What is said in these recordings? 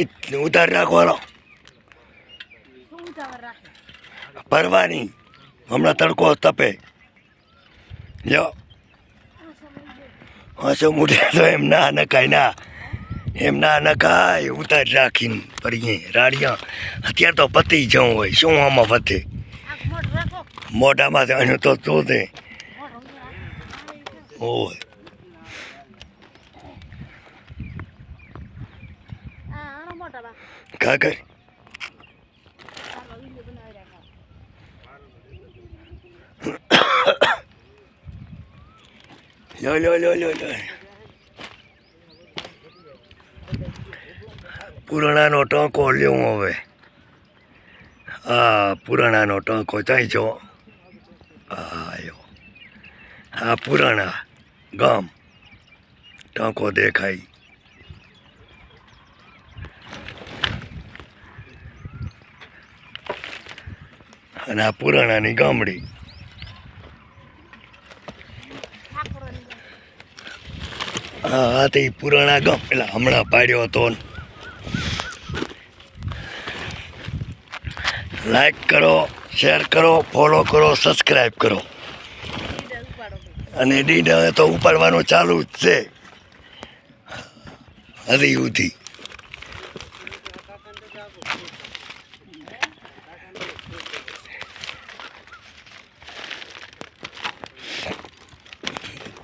ઈ ઉધાર રાખવાનો ભરવાની. હમણાં તડકો તપે. જો હસો મૂઠે તો એમ ના નકાય ના. એમ ના નકાય ઉતાર રાખીને ભરીએ રાડિયા. અત્યારે તો પતી જવું હોય. શું આમાં પતે? મોઢામાં તો શું તે મોઢ હોય આ રાખો લો લો લો લો લો પુરાણાનો ટંકો લેવું હવે. હા, પુરાણાનો ટંકો જો. આયો હા, પુરાણા, ગામ. ટંકો દેખાય. અને આ પુરાણાની ગામડી. હા હા તે પુરાણા ગામ. પેલા હમણાં પાડ્યો હતો. લાઈક કરો શેર કરો ફોલો કરો સબસ્ક્રાઈબ કરો. અને ડીડ તો ઉપાડવાનું ચાલુ જ છે. હજી સુધી.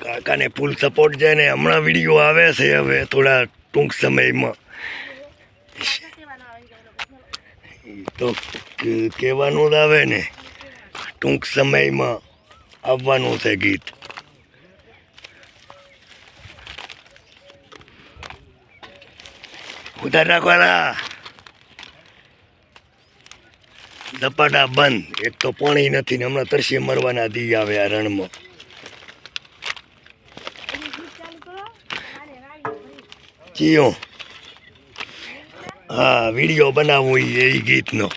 કાકાને ફૂલ સપોર્ટ છે ને હમણાં વીડિયો આવે છે હવે થોડા ટૂંક સમયમાં. તો કહેવાનું જ આવે ને. ટૂંક સમયમાં આવવાનું છે ગીત. ઉધાર રાખવાના દપાટા બંધ. એક તો પાણી નથી ને હમણાં તરસી મરવાના દી આવે આ રણમાં એની ગીત ચાલુ કરો મારે રાડી ભરી ચિયો હા, વીડિયો બનાવવું એ ગીતનો.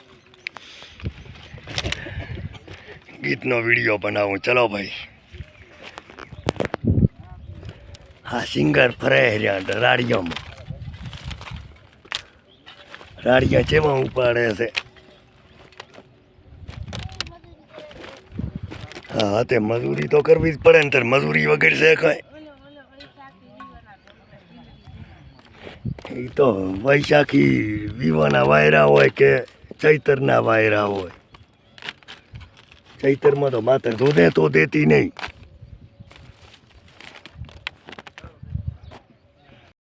ગીતનો વીડિયો બનાવું. ચલો ભાઈ. હા, સિંગર ફરે રહ્યા રાડિયામાં. રાડિયા જેમાં ઉપાડે છે. હા તે મજૂરી તો કરવી જ પડે ને, તાર મજૂરી વગર છે કાંઈ એ તો વૈશાખી વિવાના વાયરા હોય કે ચૈતરના વાયરા હોય? ચૈતરમાં તો માત્ર ધોધે તો દેતી નહીં.